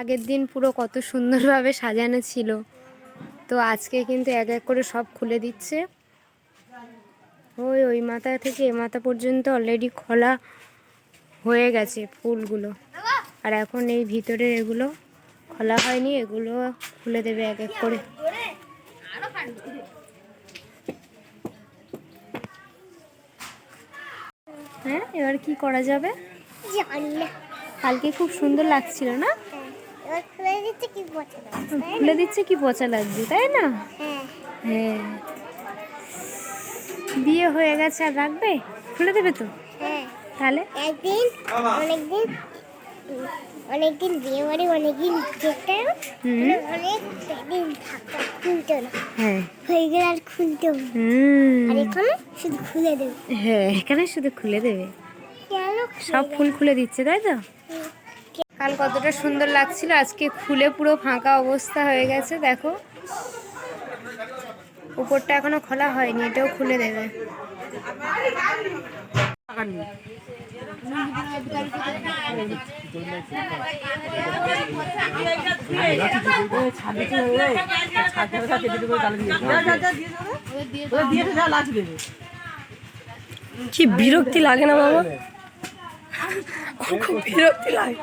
আগের দিন পুরো কত সুন্দরভাবে সাজানো ছিল। তো আজকে কিন্তু এক এক করে সব খুলে দিচ্ছে। ওই ওই মাথা থেকে এ মাথা পর্যন্ত অলরেডি খোলা হয়ে গেছে ফুলগুলো। আর এখন এই ভিতরের এগুলো খোলা হয়নি এগুলো খুলে দেবে এক এক করে। হ্যাঁ এবার কি করা যাবে? কালকে খুব সুন্দর লাগছিল না? এবার খুলে দিচ্ছে কি পছন্দ খুলে দিচ্ছে কি পচা লাগছে তাই না? হ্যাঁ। হ্যাঁ। বিয়ে হয়ে গেছে আর রাখবে? খুলে দেবে তো? হ্যাঁ। তাহলে? একদিন অনেকদিন অনেকদিন বিয়ে বাড়ি অনেকদিন যেতাম অনেক দিন থাকতাম খুলতো না। হ্যাঁ। হয়ে গেলে আর খুলতো হুম। আর এখন শুধু খুলে দেবে। হ্যাঁ এখানে শুধু খুলে দেবে। সব ফুল খুলে দিচ্ছে তাই তো? কাল কতটা সুন্দর লাগছিল, আজকে খুলে পুরো ফাঁকা অবস্থা হয়ে গেছে, দেখো। উপরটা এখনও খোলা হয়নি, এটাও খুলে দেবে। কি বিরক্তি লাগে না বাবা খুব বিরক্তি লাগে।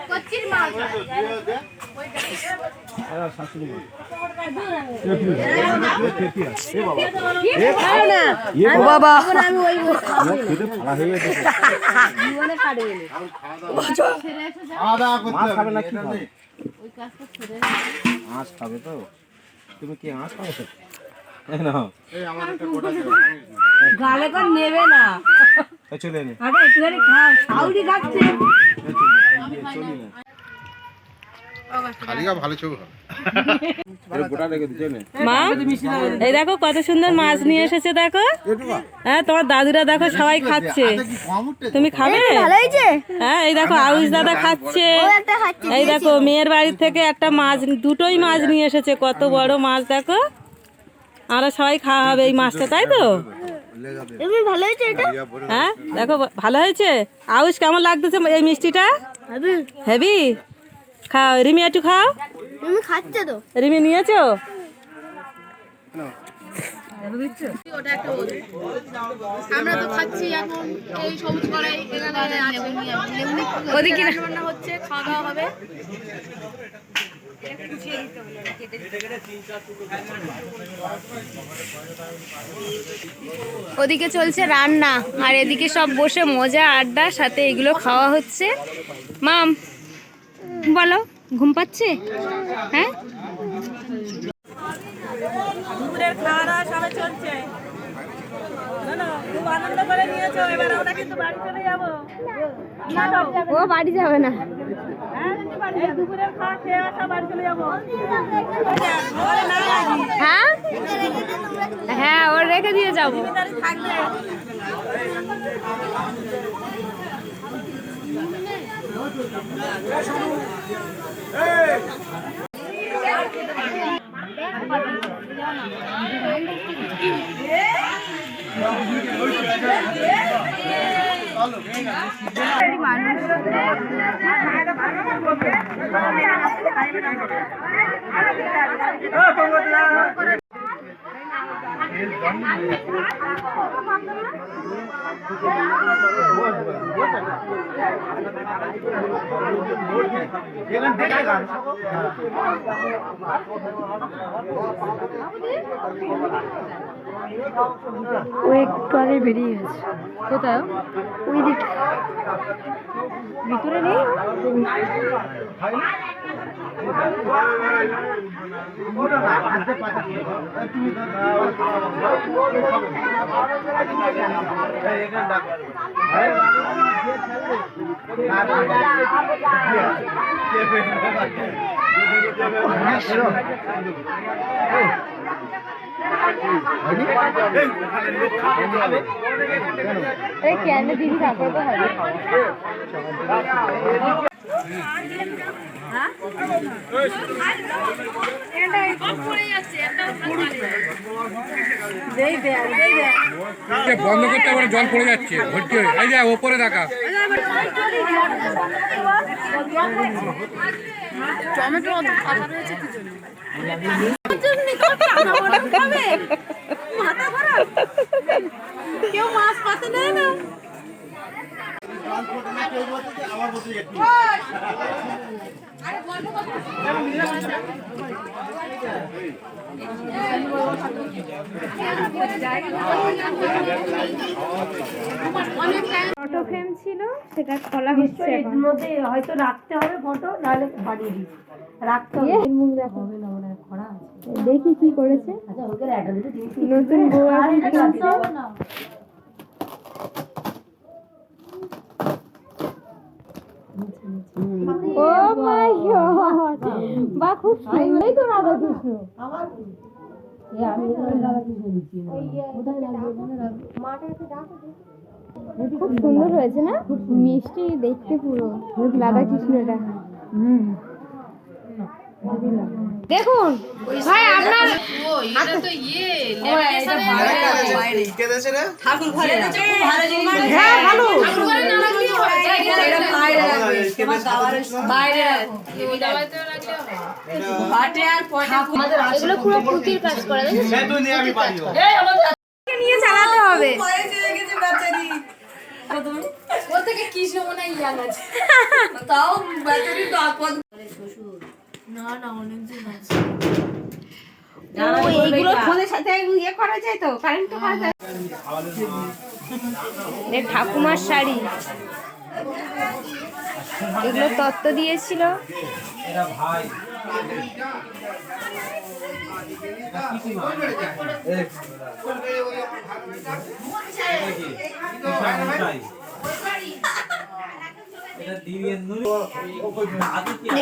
ও খাবে তো তুমি কি মাছ খাবে এই গালে নেবে না। চলে নে। আরে একটুখানি খাও। সাউরি খাচ্ছে। মা এই দেখো কত সুন্দর মাছ নিয়ে এসেছে দেখো। হ্যাঁ তোমার দাদুরা দেখো সবাই খাচ্ছে। তুমি খাবে? হ্যাঁ এই দেখো আউশ দাদা খাচ্ছে। এই দেখো মেয়ের বাড়ি থেকে একটা মাছ দুটোই মাছ নিয়ে এসেছে কত বড় মাছ দেখো। আমরা সবাই খাওয়া হবে এই মাছটা তাই তো? তুমি ভালো হয়েছে এটা? হ্যাঁ দেখো ভালো হয়েছে? আউশ কেমন লাগতেছে এই মিষ্টিটা? হেভি। খাও রিমি একটু খাও। তুমি খাচ্ছে তো। রিমি নিয়েছো? আমরা তো খাচ্ছি এখন এই সবুজ এখানে হচ্ছে খাওয়া দাওয়া হবে। ওদিকে চলছে রান্না আর এদিকে সব বসে মজা আড্ডা সাথে এগুলো খাওয়া হচ্ছে। মাম বলো ঘুম পাচ্ছে? হ্যাঁ? দুপুরের খাওয়া দাওয়া সবাই চলছে ও বাড়ি যাবে না। দুপুরের খাওয়া খেয়ে আসা বাড়ি চলে যাব। ঘরে না লাগি হ্যাঁ? হ্যাঁ ওর রেখে দিয়ে যাব। তাহলে থাকবে ও একটু আগে বেরিয়ে গেছে। কোথায়? ওই দিকে ভিতরে নেই? এই কেন দিন তারপরে তো হবে বন্ধ করতে পারে জল পড়ে যাচ্ছে ভর্তি হয়ে। এই যে ওপরে দেখা। টমেটো রয়েছে কি কেউ মাছ পাতে নেয় না? ফ্রেম ছিল সেটা খোলা হচ্ছে এর মধ্যে হয়তো রাখতে হবে ফটো নাহলে বাড়িয়ে দিই। রাখতে হবে। মুখ দেখো। হবে না মনে খরা দেখি কি করেছে। আচ্ছা নতুন বউ আর এখন এটা কিনছে। রাখতে হবে না ও মাই গড বা খুব সুন্দরই তো রাধা? কৃষ্ণ আমার সুন্দর হয়েছে না? মিষ্টি দেখতে পুরো রাধা কৃষ্ণটা দেখুন ভাই আপনার এটা তো ইয়ে কেঁদেছে রে। ঠাকুর ঘরে রাখো। হ্যাঁ ভালো বাইরে রাখো। বাটে আর পয়সা এগুলো পুরো পুঁতির কাজ করা জানিস? সে তুই নিয়ে আমি পারি নিয়ে চালাতে হবে। ওর থেকে কি মনে হয় ইয়াং আছে। তাও ব্যাটারি তো আপদ এইগুলো ফোনের সাথে ইয়ে করা যায় তো কারেন্ট তো করা যায়। এ ঠাকুমার শাড়ি। এগুলো তত্ত্ব দিয়েছিল। ভাই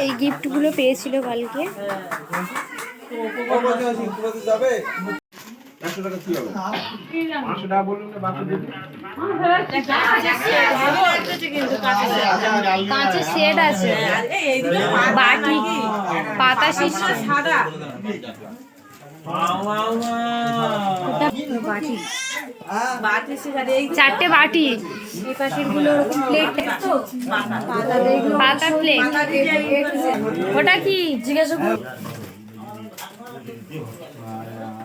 এই গিফটগুলো পেয়েছিল কালকে। যাবে একশো টাকা কি হবে পাঁচশো টাকা বলুন না বাকি দিন কাঁচের সেট আছে। বাটি পাতা সিস্টেম। বাটি। চারটে বাটি। এই পাশেরগুলো প্লেট পাতা প্লেট ওটা কি? জিজ্ঞাসা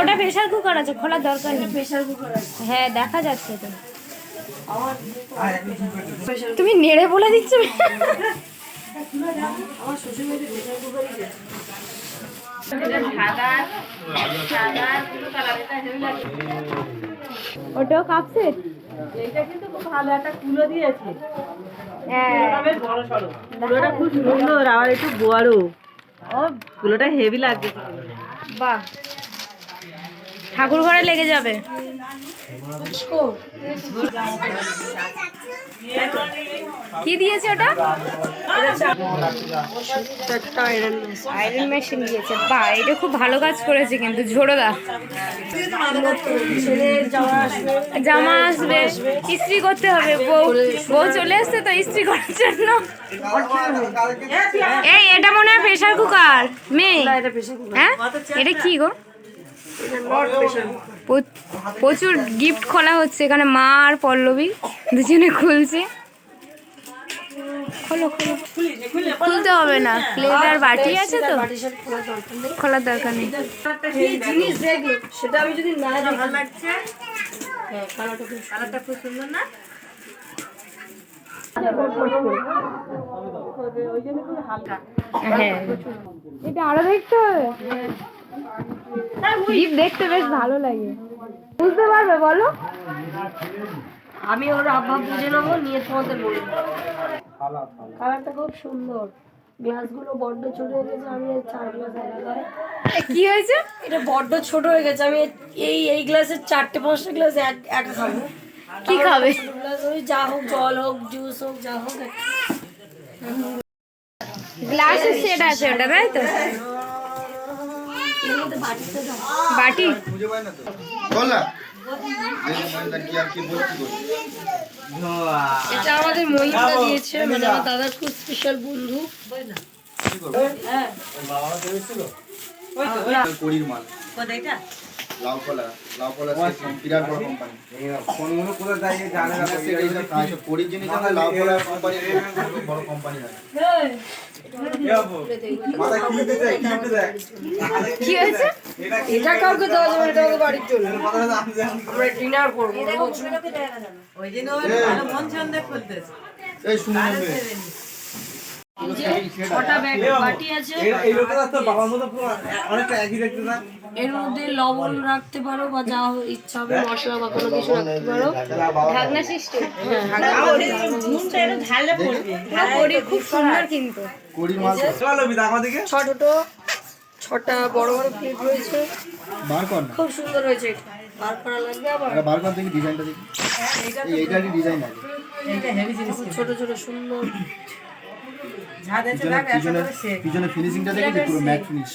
ওটা প্রেশার কুকার আছে খোলার দরকার নেই। প্রেশার কুকার আছে। হ্যাঁ দেখা যাচ্ছে তো। তুমি নেড়ে বলে দিচ্ছ? আমার শ্বশুর বাড়িতে প্রেশার কুকারই ওটাও কাপ সেট এইটা কিন্তু খুব ভালো একটা কুলো দিয়েছে। হ্যাঁ। কুলোটা খুব সুন্দর আবার একটু বড় ও কুলোটা হেভি লাগছে। বাহ। ঠাকুর ঘরে লেগে যাবে। কি দিয়েছে ওটা? আয়রন মেশিন দিয়েছে বাহ এটা খুব ভালো কাজ করেছে কিন্তু, ঝোড়োদা। জামা আসবে। ইস্ত্রি করতে হবে। বউ বউ চলে আসছে তো ইস্ত্রি করার জন্য। এই, এটা মনে হয় প্রেশার কুকার মেয়ে। হ্যাঁ? এটা কি গো? প্রচুর গিফট খোলা হচ্ছে এখানে মা আর পল্লবী দুজনে খুলছে। খোলো খোলো। খুলতে হবে না। প্লেট আর বাটি আছে তো। খোলার দরকার নেই। খোলার দরকার নেই এই জিনিস দেখল? সেটা আমি যদি না ভালো লাগছে? হ্যাঁ কালারটা খুব সুন্দর। না ওই জন্য খুব হালকা হ্যাঁ। এটা আরও দেখতে হবে? গিফট দেখতে বেশ ভালো লাগে। বুঝতে পারবে বলো? আমি ওর আব্বা বুঝে নেব নিয়ে তোমাদের বলব। কালারটা খুব সুন্দর। গ্লাসগুলো বড্ড ছোট হয়ে গেছে আমি চার গ্লাস কি হয়েছে? এটা বড্ড ছোট হয়ে গেছে আমি এই এই গ্লাসের চারটে পাঁচটা গ্লাস এক একা খাব। কি খাবে? গ্লাস ওই যা হোক জল হোক জুস হোক যা হোক। গ্লাসের সেট আছে ওটা তাই তো এর মধ্যে বাটিতে দাও বাটি? এটা আমাদের মহিলা দিয়েছে মানে আমার দাদার খুব স্পেশাল বন্ধু। করির মাল। লাউ কলা লাউ কলা বিরাট বড় কোম্পানি ফোনগুলো কোথায় দাঁড়িয়ে জানে না এইসব জিনিস আমরা কোম্পানি বড় হয় এটা কাউকে দেওয়া যাবে এটা আমাদের বাড়ির জন্য। কথাটা জানতে জানতে। আমরা ডিনার করব এই- এই এর মধ্যে লবণ রাখতে পারো বা যা ইচ্ছা হবে মশলা বা কোনো কিছু রাখতে পারো। ঢাকনা সিস্টেম ঢালে পড়বে। করি খুব সুন্দর কিন্তু। ছোট ছোট ছটা বড় বড় প্লেট রয়েছে। বার কর না। খুব সুন্দর হয়েছে বার করা লাগবে আবার। বার কর দেখি ডিজাইনটা দেখি। এইটারই ডিজাইন আছে। ছোট ছোট সুন্দর। পিছনে পিছনে পিছনে ফিনিশিংটা দেখেছি পুরো ম্যাট ফিনিশ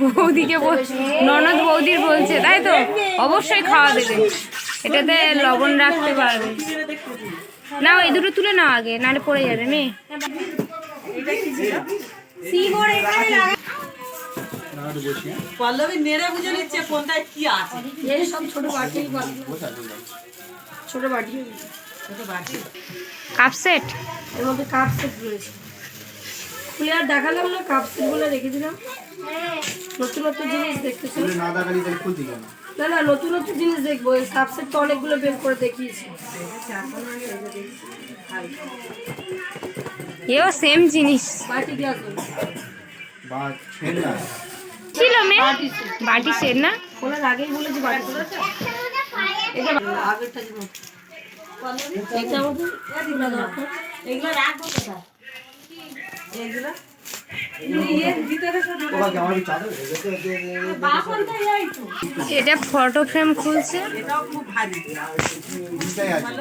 বৌদিকে বল- ননদ বৌদির বলছে তাই তো অবশ্যই খাওয়া দেবে এটাতে লবণ রাখতে পারবে না এই দুটো তুলে নাও আগে নাহলে পড়ে যাবে মেয়ে পল্লবী নেড়ে বুঝে নিচ্ছে কোনটায় কি আছে। এই সব ছোট বাটি। বাটি। ছোট বাটি। Cup set? এর মধ্যে কাপ সেট রয়েছে। খুলে আর দেখালাম না কাপ সেট বলে রেখে দিলাম। নতুন নতুন জিনিস দেখতেছি। না দেখালি তাহলে খুলতি কেন? না না নতুন নতুন জিনিস দেখব। এই কাপ সেট তো অনেকগুলো বের করে দেখিয়েছি। এও সেম জিনিস। বাটি দিয়ে আসবে বা না ছিল মেয়ে বাটি সেট না? খোলার আগেই বলেছি বাটি এটা ফটো ফ্রেম খুলছে। এটাও খুব ভারী। জিনিসটাই আছে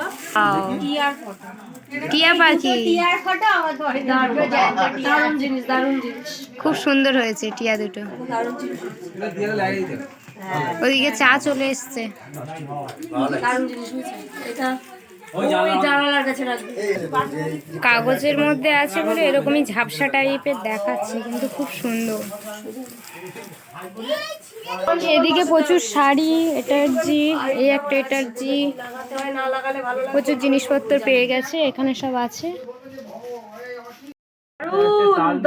টিয়া পাখি। দারুণ জিনিস দারুণ জিনিস। খুব সুন্দর হয়েছে টিয়া দুটো। দিতে। ওদিকে চা চলে এসছে। কাগজের মধ্যে আছে বলে এরকমই ঝাপসা টাইপের দেখাচ্ছে কিন্তু খুব সুন্দর। এদিকে প্রচুর শাড়ি এটার জি এই একটা এটার জি লাগাতে হয় না লাগালে ভালো লাগে প্রচুর জিনিসপত্র পেয়ে গেছে এখানে সব আছে।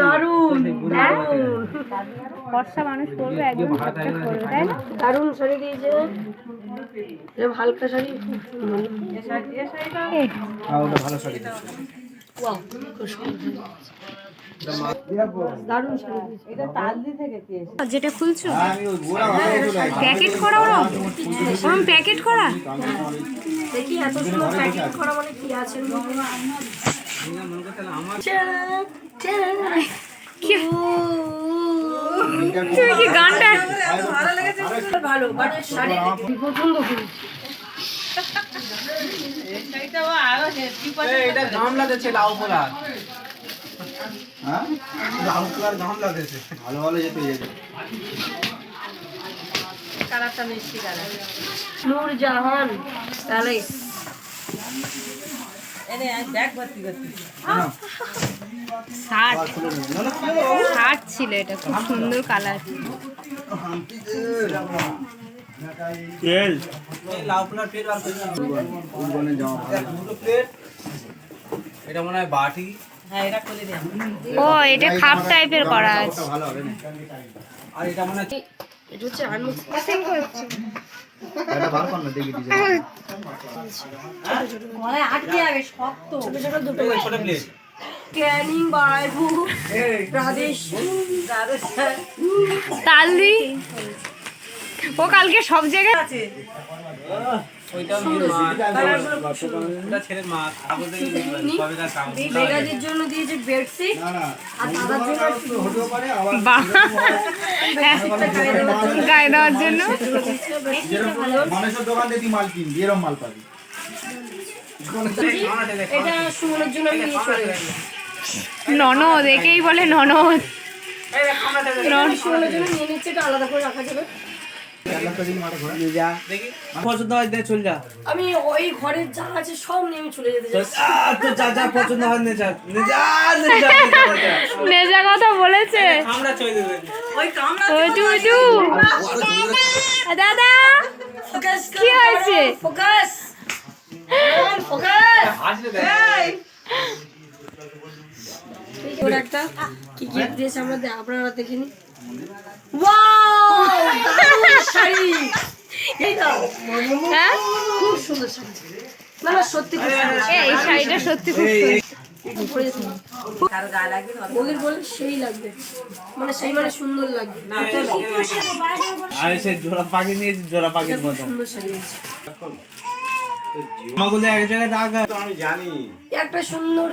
দারুণ দারুণ ফর্সা মানুষ পরবে একদম ঝটপট পরবে তাই না? দারুণ শাড়ি দিয়েছে। এরকম হালকা শাড়ি খুব সুন্দর এই, ওটা ভালো শাড়ি খুব সুন্দর। যেটা খুলছো হ্যাঁ প্যাকেট করা ওরা ওরম প্যাকেট করা? দেখি এত সুন্দর প্যাকিং করা মানে কি আছে? তুমি কি গানটা? ভালো বাট শাড়ি পছন্দ করি এটা গামলা দিচ্ছে লাউ পোলা হ্যাঁ? ভালো ভালো যেতে যেতে কালারটা মিষ্টি কালার। নূর জাহান ছিল এটা খুব সুন্দর কালার। এটা মনে হয় বাটি। ও এটা খাপ টাইপের করা আছে। ওটা ভালো হবে না আর এটা মনে এটা হচ্ছে আনবক্সিং এটা বার কর দেখি ডিজাইন গলায় আটকে যাবে শক্ত। ছোট ছোট দুটো ছোট প্লেট। ক্যানিং বাড়াইবু প্রাদেশ তালদি? ও কালকে সব জায়গায় আছে। গায়ে দেওয়ার জন্য। মানুষের দোকান মাল কিনবি এরম মাল পাবি। এটা সুমনের জন্য আমি নিয়ে চলে গেছি ননদ একেই বলে ননদ। সুমনের জন্য নিয়ে নিচ্ছে এটা আলাদা করে রাখা যাবে। পছন্দ হয় দে যা। আমি ওই ঘরের যা আছে সব নিয়ে চলে যেতে তো যা যা পছন্দ হয়। নেজা কথা বলেছে। আমরা চলে দেবে ওই কামড়া ওটু ওটু দাদা। কি হয়েছে? ফোকাস কি গিফট দিয়েছে আমরা দে- আপনারা দেখিনি শাড়ি শাড়িটা সত্যি মানে সেই মানে সুন্দর পাখির এক জায়গায় জানি একটা সুন্দর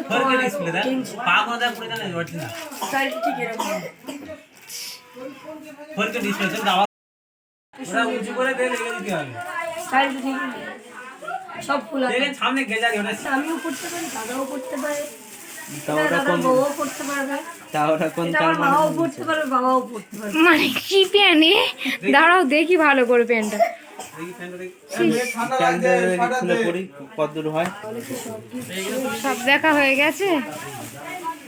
দাও উঁচু করে দে লেগে দিতে হবে? সব ফুল আছে। সামনে ওটা আমিও পারি দাদাও পারে। মানে দাঁড়াও দেখি ভালো করে প্যান্টটা হয়? সব দেখা হয়ে গেছে?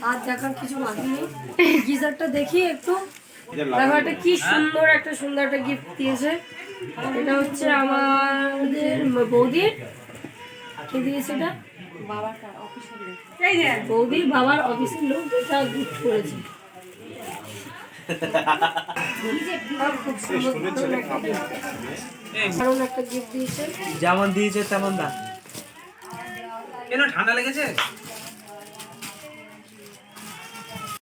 আর দেখার কিছু বাকি নেই। গিজারটা দেখি একটু। দেখো একটা কি সুন্দর একটা সুন্দর একটা গিফট দিয়েছে। এটা হচ্ছে আমাদের বৌদির। কে দিয়েছে এটা? বৌদির বাবার অফিসের লোক এটা করেছে। দারুণ একটা gift। দারুণ একটা গিফট দিয়েছে। যেমন দিয়েছে তেমন দা কেন ঠান্ডা লেগেছে?